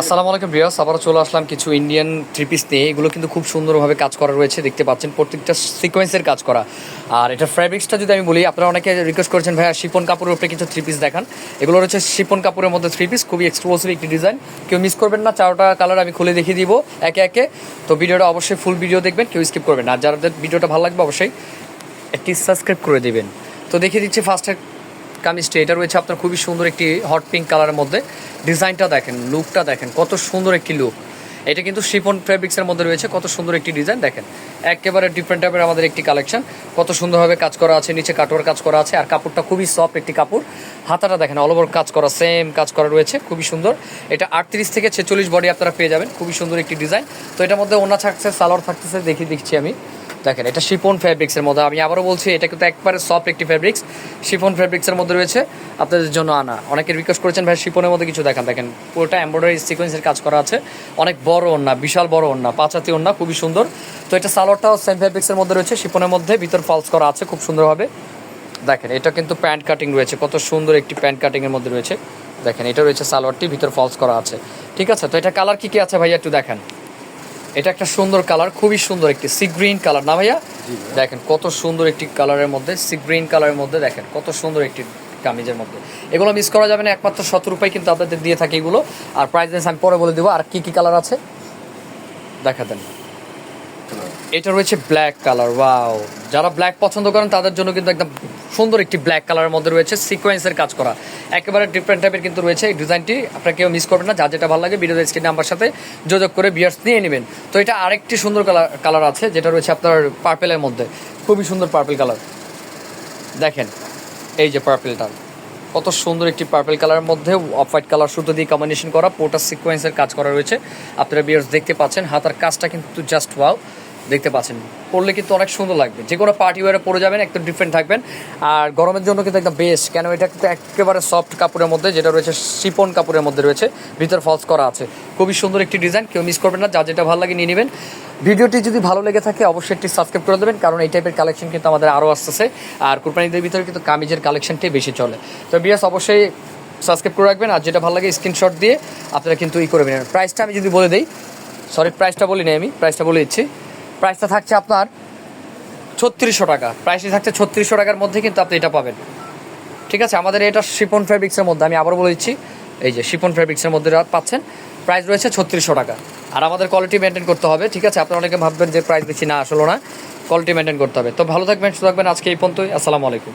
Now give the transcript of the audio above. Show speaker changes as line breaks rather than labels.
আসসালামু আলাইকুম রিয়াস আবারও চলে আসলাম কিছু ইন্ডিয়ান থ্রি পিস নিয়ে। এগুলো কিন্তু খুব সুন্দরভাবে কাজ করা রয়েছে, দেখতে পাচ্ছেন প্রত্যেকটা সিকোয়েন্সের কাজ করা। আর এটা ফ্যাব্রিক্সটা যদি আমি বলি, আপনারা অনেকে রিকোয়েস্ট করেছেন, ভাইয়া শিপন কাপড়ের উপরে কিছু থ্রি পিস দেখান। এগুলো রয়েছে শিপন কাপড়ের মধ্যে থ্রি পিস খুবই এক্সক্লুসিভ একটি ডিজাইন কেউ মিস করবেন না, চারোটা কালার আমি খুলে দেখিয়ে দিব একে একে। তো ভিডিওটা অবশ্যই ফুল ভিডিও দেখবেন, কেউ স্কিপ করবেন আর যাদের ভিডিওটা ভালো লাগবে, অবশ্যই একটি সাবস্ক্রাইব করে দেবেন। তো দেখিয়ে দিচ্ছি ফার্স্টের কামিজটি, এটা রয়েছে আপনার খুবই সুন্দর একটি হট পিঙ্ক কালারের মধ্যে। ডিজাইনটা দেখেন লুকটা দেখেন, কত সুন্দর একটি লুক এটা কিন্তু শিফন ফেব্রিক্সের মধ্যে রয়েছে, কত সুন্দর একটি ডিজাইন দেখেন। একেবারে ডিফারেন্ট টাইপের আমাদের একটি কালেকশন কত সুন্দরভাবে কাজ করা আছে, নিচে কাটোয়ার কাজ করা আছে, আর কাপড়টা খুবই সফট একটি কাপড়। হাতাটা দেখেন অল ওভার কাজ করা সেম কাজ করা রয়েছে, খুবই সুন্দর। এটা আটত্রিশ থেকে ছেচল্লিশ বডি আপনারা পেয়ে যাবেন, খুবই সুন্দর একটি ডিজাইন তো এটার মধ্যে ওনা থাকছে সালোয়ার থাকতেছে দেখি দেখছি আমি। দেখেন, এটা শিফন ফ্যাব্রিক্সের মধ্যে। আমি আবারও বলছি, এটা কিন্তু একবারে সফট একটি ফ্যাব্রিক্স শিফন ফ্যাব্রিক্সের মধ্যে রয়েছে আপনাদের জন্য আনা। অনেকে রিকোয়েস্ট করেছেন, ভাই, শিফনের মধ্যে কিছু দেখান। দেখেন, পুরোটা এমব্রয়ডারি সিকোয়েন্সের কাজ করা আছে। অনেক বড় ওন্না বিশাল বড় ওন্না পাঁচাতি ওন্না খুবই সুন্দর। তো এটা সালোয়ারটাও সেম ফ্যাব্রিক্সের মধ্যে রয়েছে। শিফনের মধ্যে, ভিতর ফলস করা আছে, খুব সুন্দরভাবে দেখেন, এটা কিন্তু প্যান্ট কাটিং রয়েছে। কত সুন্দর একটি প্যান্ট কাটিংয়ের মধ্যে রয়েছে। দেখেন, এটা রয়েছে সালোয়ারটি, ভিতর ফলস করা আছে। ঠিক আছে, তো এটা কালার কী কী আছে ভাইয়া, একটু দেখেন। এটা একটা সুন্দর কালার খুবই সুন্দর একটি সি গ্রিন কালার। না ভাইয়া? দেখেন কত সুন্দর একটি কালারের মধ্যে সি গ্রিন কালারের মধ্যে দেখেন কত সুন্দর একটি কামিজের মধ্যে। এগুলো মিস করা যাবে না একমাত্র শত রুপাই কিন্তু আপনাদের দিয়ে থাকে এগুলো। আর প্রাইস আমি পরে বলে দেবো আর কি কি কালার আছে? দেখা দেন। এটা রয়েছে ব্ল্যাক কালার ওয়াও যারা ব্ল্যাক পছন্দ করেন, তাদের জন্য কিন্তু একদম সুন্দর একটি ব্ল্যাক কালারের মধ্যে রয়েছে সিকোয়েন্সের কাজ করা। একেবারে ডিফারেন্ট টাইপের কিন্তু রয়েছে এই ডিজাইনটি আপনারা কেউ মিস করবেন না, যা যেটা ভালো লাগে ভিডিও স্ক্রিন নাম্বার সাথে যোগাযোগ করে বিয়ার্স নিয়ে নেবেন। তো এটা আরেকটি সুন্দর কালার কালার আছে, যেটা রয়েছে আপনার পার্পেলের মধ্যে। খুবই সুন্দর পার্পেল কালার দেখেন, এই যে পার্পেলটা কত সুন্দর একটি পার্পেল কালারের মধ্যে অফ হোয়াইট কালার সুতো দিয়ে কম্বিনেশন করা, পোটা সিকোয়েন্সের কাজ করা রয়েছে। আপনারা বিয়ার্স দেখতে পাচ্ছেন, হাতার কাজটা কিন্তু জাস্ট ওয়াও দেখতে পাচ্ছেন। পরলে কিন্তু অনেক সুন্দর লাগবে। যে কোনো পার্টি ওয়ারে পরে যাবেন একটু ডিফারেন্ট থাকবেন। আর গরমের জন্য কিন্তু একদম বেস্ট কেন এটা কিন্তু একেবারে সফট কাপড়ের মধ্যে, যেটা রয়েছে শিপন কাপড়ের মধ্যে রয়েছে, ভিতর ফলস করা আছে। খুবই সুন্দর একটি ডিজাইন কেউ মিস করবেন না যা যেটা ভালো লাগে নিয়ে নেবেন। ভিডিওটি যদি ভালো লেগে থাকে, অবশ্যই একটি সাবস্ক্রাইব করে দেবেন, কারণ এই টাইপের কালেকশন কিন্তু আমাদের আরও আসতেছে। আর কোরবানিদের ভিতরে কিন্তু কামিজের কালেকশনটাই বেশি চলে। তো বিয়াস অবশ্যই সাবস্ক্রাইব করে রাখবেন, আর যেটা ভালো লাগে স্ক্রিনশট দিয়ে আপনারা কিন্তু ই করে নেবেন। প্রাইসটা আমি যদি বলে দিই সরি প্রাইসটা বলি না আমি প্রাইসটা বলে দিচ্ছি। প্রাইসটা থাকছে আপনার ছত্রিশশো টাকা। প্রাইসটি থাকছে ছত্রিশশো টাকার মধ্যে কিন্তু আপনি এটা পাবেন। ঠিক আছে? আমাদের এটা শিপন ফেব্রিক্সের মধ্যে, আমি আবার বলে দিচ্ছি, এই যে শিপন ফেব্রিক্সের মধ্যে পাচ্ছেন প্রাইস রয়েছে ছত্রিশশো টাকা। আর আমাদের কোয়ালিটি মেনটেন করতে হবে, ঠিক আছে? আপনারা অনেকে ভাববেন যে প্রাইস বেশি না, আসলো না। কোয়ালিটি মেনটেন করতে হবে। তো ভালো থাকবেন, সুস্থ থাকবেন, আজকে এই পর্যন্তই। আসসালামু আলাইকুম।